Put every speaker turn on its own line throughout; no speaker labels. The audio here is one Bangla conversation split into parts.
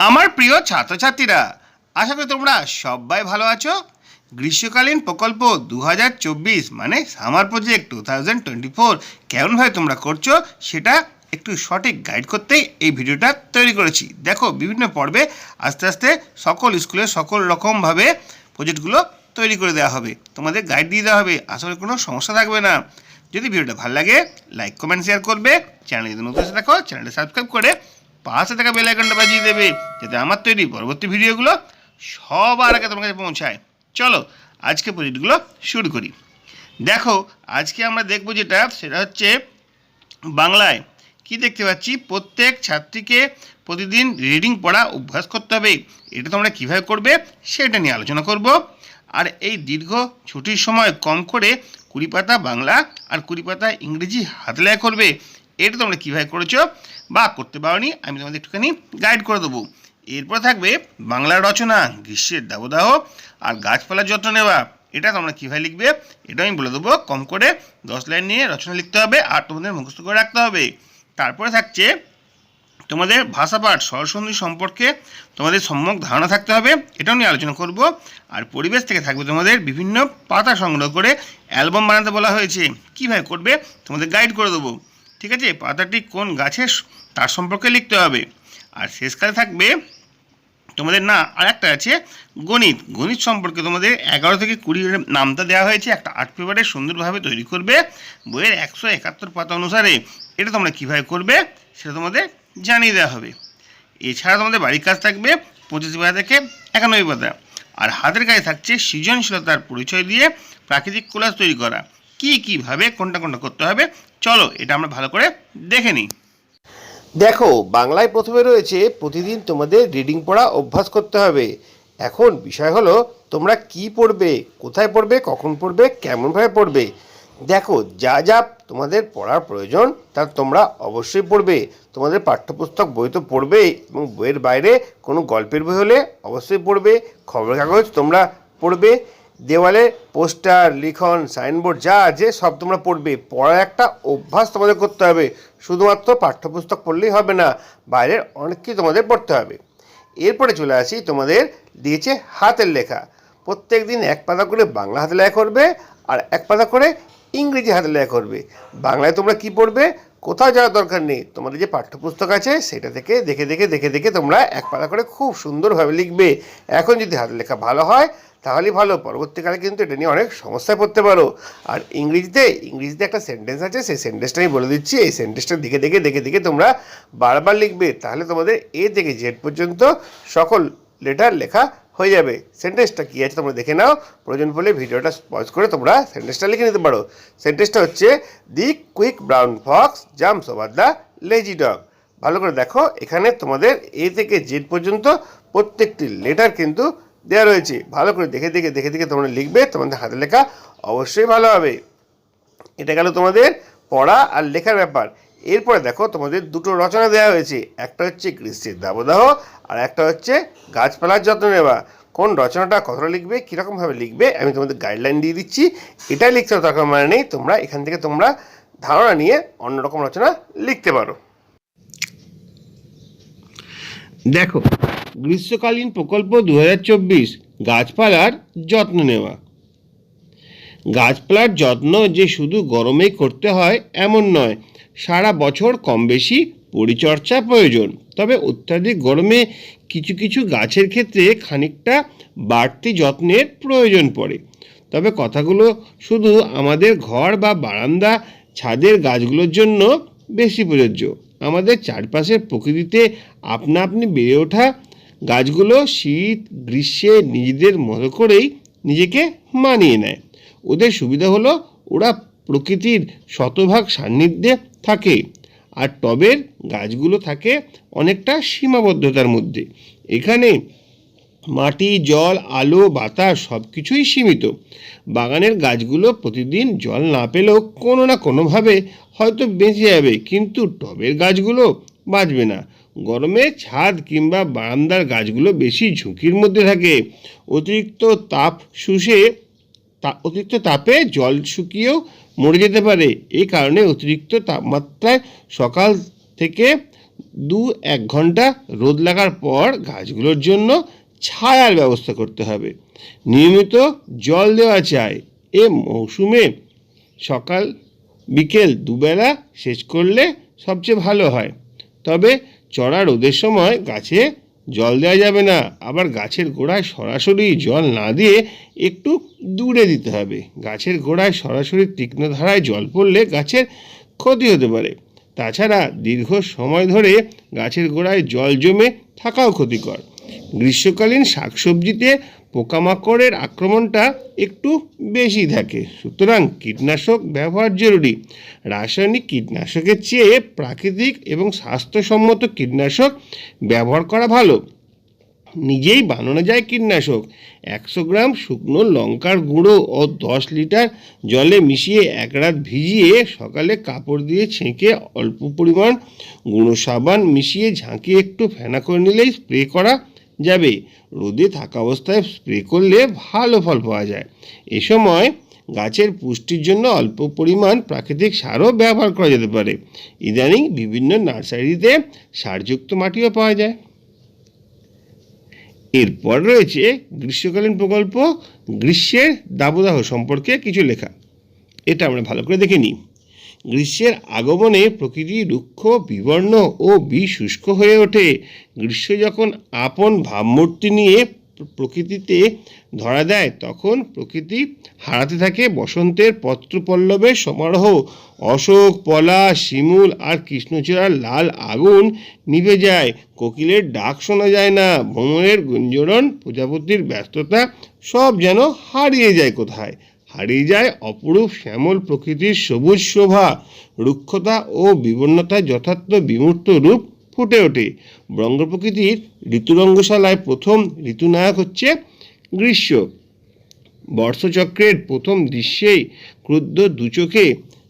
আমার প্রিয় ছাত্রছাত্রীরা, আশা করি তোমরা সবাই ভালো আছো। গ্রীষ্মকালীন প্রকল্প দু হাজার চব্বিশ মানে summer project two thousand twenty four কেমনভাবে তোমরা করছ সেটা একটু সঠিক গাইড করতেই এই ভিডিওটা তৈরি করেছি। দেখো, বিভিন্ন পর্বে আস্তে আস্তে সকল স্কুলে সকল রকমভাবে প্রজেক্টগুলো তৈরি করে দেওয়া হবে। তোমাদের গাইড দিয়ে দেওয়া হবে আসলে কোনো সমস্যা থাকবে না। যদি ভিডিওটা ভালো লাগে লাইক কমেন্ট শেয়ার করবে। চ্যানেল যদি নতুন দেখো চ্যানেলটা সাবস্ক্রাইব করে পাশে থাকা বেল আইকনটা বাজিয়ে দেবে, যাতে আমার তৈরি পরবর্তী ভিডিওগুলো সবার আগে তোমার কাছে পৌঁছায়। চলো, আজকে প্রজেক্টগুলো শুরু করি। দেখো, আজকে আমরা দেখব যেটা, সেটা হচ্ছে বাংলায় কি দেখতে পাচ্ছি? প্রত্যেক ছাত্রীকে প্রতিদিন রিডিং পড়া অভ্যাস করতে হবে। এটা তোমরা কীভাবে করবে, সেটা নিয়ে আলোচনা করব। আর এই দীর্ঘ ছুটির সময় কম করে কুড়ি পাতা বাংলা আর কুড়ি পাতা ইংরেজি হাতলায় করবে। এটা তোমরা কীভাবে করেছ বা করতে পারোনি, আমি তোমাদের একটুখানি গাইড করে দেবো। এরপর থাকবে বাংলা রচনা, গ্রীষ্মের দাবদাহ আর গাছপালার যত্ন নেওয়া। এটা তোমরা কীভাবে লিখবে, এটা আমি বলে দেবো। কম করে দশ লাইন নিয়ে রচনা লিখতে হবে আর তোমাদের মুখস্থ করে রাখতে হবে। তারপরে থাকছে তোমাদের ভাষাপাঠ স্বরসন্ধি সম্পর্কে তোমাদের সম্যক ধারণা থাকতে হবে, এটাও নিয়ে আলোচনা করব। আর পরিবেশ থেকে থাকবে তোমাদের বিভিন্ন পাতা সংগ্রহ করে অ্যালবাম বানাতে বলা হয়েছে। কীভাবে করবে তোমাদের গাইড করে দেবো। ঠিক আছে? পাতাটি কোন গাছের তার সম্পর্কে লিখতে হবে। আর শেষকালে থাকবে, তোমাদের না আর একটা আছে, গণিত। গণিত সম্পর্কে তোমাদের এগারো থেকে কুড়ি নামটা দেওয়া হয়েছে। একটা আর্ট পেপারে সুন্দরভাবে তৈরি করবে বইয়ের একশো একাত্তর পাতা অনুসারে। এটা তোমরা কীভাবে করবে সেটা তোমাদের জানিয়ে দেওয়া হবে। এছাড়া তোমাদের বাড়ির কাজ থাকবে পঁচিশ পাতা থেকে একানব্বই পাতা। আর হাতের কাজে থাকছে সৃজনশীলতার পরিচয় দিয়ে প্রাকৃতিক কোলাজ তৈরি করা। কী কীভাবে, কোনটা কোনটা করতে হবে, চলো এটা আমরা ভালো করে দেখে নিই।
দেখো, বাংলায় প্রথমে রয়েছে প্রতিদিন তোমাদের রিডিং পড়া অভ্যাস করতে হবে। এখন বিষয় হলো, তোমরা কি পড়বে, কোথায় পড়বে, কখন পড়বে, কেমনভাবে পড়বে। দেখো, যা যা তোমাদের পড়ার প্রয়োজন, তা তোমরা অবশ্যই পড়বে। তোমাদের পাঠ্যপুস্তক বই তো পড়বেই, এবং বইয়ের বাইরে কোনো গল্পের বই হলে অবশ্যই পড়বে, খবরের কাগজ তোমরা পড়বে। দেওয়ালে পোস্টার, লিখন, সাইনবোর্ড, যা আছে সব তোমরা পড়বে। পড়ার একটা অভ্যাস তোমাদের করতে হবে। শুধুমাত্র পাঠ্যপুস্তক পড়লেই হবে না, বাইরের অনেক কিছু তোমাদের পড়তে হবে। এরপরে চলে আসি তোমাদের দিয়েছে হাতের লেখা। প্রত্যেক দিন এক পাতা করে বাংলা হাতে লেখা করবে আর এক পাতা করে ইংরেজি হাতে লেখা করবে। বাংলায় তোমরা কি পড়বে? কোথাও যাওয়ার দরকার নেই। তোমাদের যে পাঠ্যপুস্তক আছে সেটা থেকে দেখে দেখে দেখে দেখে তোমরা এক পাতা করে খুব সুন্দরভাবে লিখবে। এখন যদি হাতের লেখা ভালো হয় তাহলেই ভালো, পরবর্তীকালে কিন্তু এটা নিয়ে অনেক সমস্যায় পড়তে পারো। আর ইংরেজিতে ইংরেজিতে একটা সেন্টেন্স আছে, সেই সেন্টেন্সটা আমি বলে দিচ্ছি। এই সেন্টেন্সটা দেখে দেখে দেখে দেখে তোমরা বারবার লিখবে, তাহলে তোমাদের এ থেকে জেড পর্যন্ত সকল লেটার লেখা হয়ে যাবে। সেন্টেন্সটা কী আছে তোমরা দেখে নাও। প্রয়োজন পড়লে ভিডিওটা পজ করে তোমরা সেন্টেন্সটা লিখে নিতে পারো। সেন্টেন্সটা হচ্ছে the quick brown fox jumps over the lazy dog ভালো করে দেখো, এখানে তোমাদের এ থেকে জেড পর্যন্ত প্রত্যেকটি লেটার কিন্তু দেওয়া রয়েছে। ভালো করে দেখে দেখে দেখে দেখে তোমরা লিখবে, তোমাদের হাতে লেখা অবশ্যই ভালো হবে। এটা গেল তোমাদের পড়া আর লেখার ব্যাপার। এরপরে দেখো তোমাদের দুটো রচনা দেওয়া হয়েছে। একটা হচ্ছে গ্রীষ্মের দাবদাহ আর একটা হচ্ছে গাছপালার যত্ন নেওয়া। কোন রচনাটা কতটা লিখবে, কীরকমভাবে লিখবে, আমি তোমাদের গাইডলাইন দিয়ে দিচ্ছি। এটাই লিখতে তখন মানে নেই, তোমরা এখান থেকে তোমরা ধারণা নিয়ে অন্যরকম রচনা লিখতে পারো।
দেখো গ্রীষ্মকালীন প্রকল্প দু হাজার চব্বিশ, গাছপালার যত্ন নেওয়া। গাছপালার যত্ন যে শুধু গরমেই করতে হয় এমন নয়, সারা বছর কম বেশি পরিচর্যা প্রয়োজন। তবে অত্যাধিক গরমে কিছু কিছু গাছের ক্ষেত্রে খানিকটা বাড়তি যত্নের প্রয়োজন পড়ে। তবে কথাগুলো শুধু আমাদের ঘর বা বারান্দা, ছাদের গাছগুলোর জন্য বেশি প্রযোজ্য। আমাদের চারপাশের প্রকৃতিতে আপনা আপনি বেড়ে ওঠা গাছগুলো শীত, গ্রীষ্মে নিজেদের মতো করেই নিজেকে মানিয়ে নেয়। ওদের সুবিধা হলো ওরা প্রকৃতির শতভাগ সান্নিধ্যে থাকে আর টবের গাছগুলো থাকে অনেকটা সীমাবদ্ধতার মধ্যে। এখানে মাটি, জল, আলো, বাতাস সব কিছুই সীমিত। বাগানের গাছগুলো প্রতিদিন জল না পেলেও কোনো না কোনোভাবে হয়তো বেঁচে যাবে, কিন্তু টবের গাছগুলো বাঁচবে না। গরমে ছাদ কিংবা বারান্দার গাছগুলো বেশি ঝুঁকির মধ্যে থাকে। অতিরিক্ত তাপ শুষে অতিরিক্ত তাপে জল শুকিয়েও মরে যেতে পারে। এই কারণে অতিরিক্ত তাপমাত্রায় সকাল থেকে
দু এক ঘণ্টা রোদ লাগার পর গাছগুলোর জন্য ছায়ার ব্যবস্থা করতে হবে। নিয়মিত জল দেওয়া চাই। এ মৌসুমে সকাল, বিকেল দুবেলা শেষ করলে সবচেয়ে ভালো হয়। তবে চড়া রোদের সময় গাছে জল দেওয়া যাবে না। আবার গাছের গোড়ায় সরাসরি জল না দিয়ে একটু দূরে দিতে হবে। গাছের গোড়ায় সরাসরি তীক্ষ্ণ ধারায় জল পড়লে গাছের ক্ষতি হতে পারে। তাছাড়া দীর্ঘ সময় ধরে গাছের গোড়ায় জল জমে থাকাও ক্ষতিকর। গ্রীষ্মকালীন শাকসবজিতে পোকামাকড়ের আক্রমণটা একটু বেশি থাকে। সুতরাং কীটনাশক ব্যবহার জরুরি। রাসায়নিক কীটনাশকের চেয়ে প্রাকৃতিক এবং স্বাস্থ্যসম্মত কীটনাশক ব্যবহার করা ভালো। নিজেই বানানো যায় কীটনাশক। একশো গ্রাম শুকনো লঙ্কার গুঁড়ো ও দশ লিটার জলে মিশিয়ে এক রাত ভিজিয়ে সকালে কাপড় দিয়ে ছেঁকে অল্প পরিমাণ গুঁড়ো সাবান মিশিয়ে ঝাঁকিয়ে একটু ফেনা করে নিলেই স্প্রে করা যাবে। রোদে থাকা অবস্থায় স্প্রে করলে ভালো ফল পাওয়া যায়। এ সময় গাছের পুষ্টির জন্য অল্প পরিমাণ প্রাকৃতিক সারও ব্যবহার করা যেতে পারে। ইদানিং বিভিন্ন নার্সারিতে সারযুক্ত মাটিও পাওয়া যায়। এরপর রয়েছে গ্রীষ্মকালীন প্রকল্প। গ্রীষ্মের দাবদাহ সম্পর্কে কিছু লেখা। এটা আমরা ভালো করে দেখে নিই। গ্রীষ্মের আগমনে প্রকৃতি রুক্ষ, বিবর্ণ ও বিশুষ্ক হয়ে ওঠে। গ্রীষ্ম যখন আপন ভাবমূর্তি নিয়ে প্রকৃতিতে ধরা দেয়, তখন প্রকৃতি হারাতে থাকে বসন্তের পত্রপল্লবের সমারোহ। অশোক, পলা, শিমুল আর কৃষ্ণচূড়ার লাল আগুন নিভে যায়। কোকিলের ডাক শোনা যায় না। ভ্রমণের গুঞ্জরণ, প্রজাপতির ব্যস্ততা সব যেন হারিয়ে যায় কোথায়। হারিয়ে যায় অপরূপ শ্যামল প্রকৃতির সবুজ শোভা, রুক্ষতা ও বিবর্ণতার যথার্থ বিমূর্ত রূপ ফুটে ওঠে। বঙ্গ প্রকৃতির ঋতুরঙ্গশালায় প্রথম ঋতুনায়ক হচ্ছে গ্রীষ্ম। বর্ষচক্রের প্রথম দৃশ্যেই ক্রুদ্ধ দুচোখে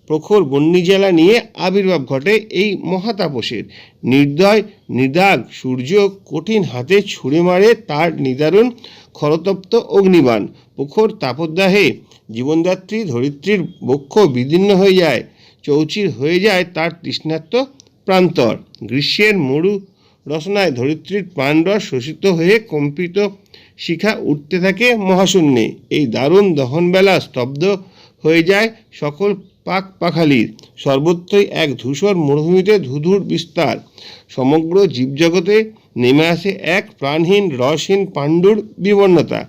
প্রখর বন্যিজেলা নিয়ে আবির্ভাব ঘটে এই মহাতাপসের। নির্দয়, নিদাগ সূর্য কঠিন হাতে ছুঁড়ে মারে তার নিদারুণ খরতপ্ত অগ্নিবাণ। প্রখর তাপদাহে জীবনদাত্রী ধরিত্রীর বক্ষ বিদীর্ণ হয়ে যায়, চৌচির হয়ে যায় তার তৃষ্ণাত্ম প্রান্তর। গ্রীষ্মের মরু রচনায় ধরিত্রীর প্রাণরস শোষিত হয়ে কম্পিত শিখা উঠতে থাকে মহাশূন্যে। এই দারুণ দহনবেলা স্তব্ধ হয়ে যায় সকল পাক পাখালির সর্বত্রই এক ধূসর মরুভূমিতে ধুধুর বিস্তার। সমগ্র জীবজগতে নেমে আসে এক প্রাণহীন, রসহীন পাণ্ডুর বিবর্ণতা।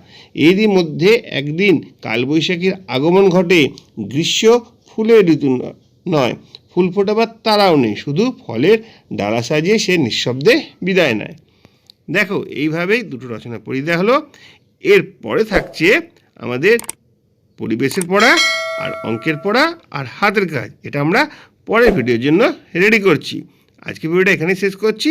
এরই মধ্যে একদিন কালবৈশাখীর আগমন ঘটে গ্রীষ্ম ফুলের ঋতু নয়। ফুল ফোটাবার তারাও নেই, শুধু ফলের ডালা সাজিয়ে সে নিঃশব্দে বিদায় নেয়। দেখো, এইভাবেই দুটো রচনা পড়ি দেওয়া হলো। এর পরে থাকছে আমাদের পরিবেশের পড়া, আর অঙ্কের পড়া, আর হাতের কাজ। এটা আমরা পরের ভিডিওর জন্য রেডি করছি। আজকে ভিডিওটা এখানেই শেষ করছি।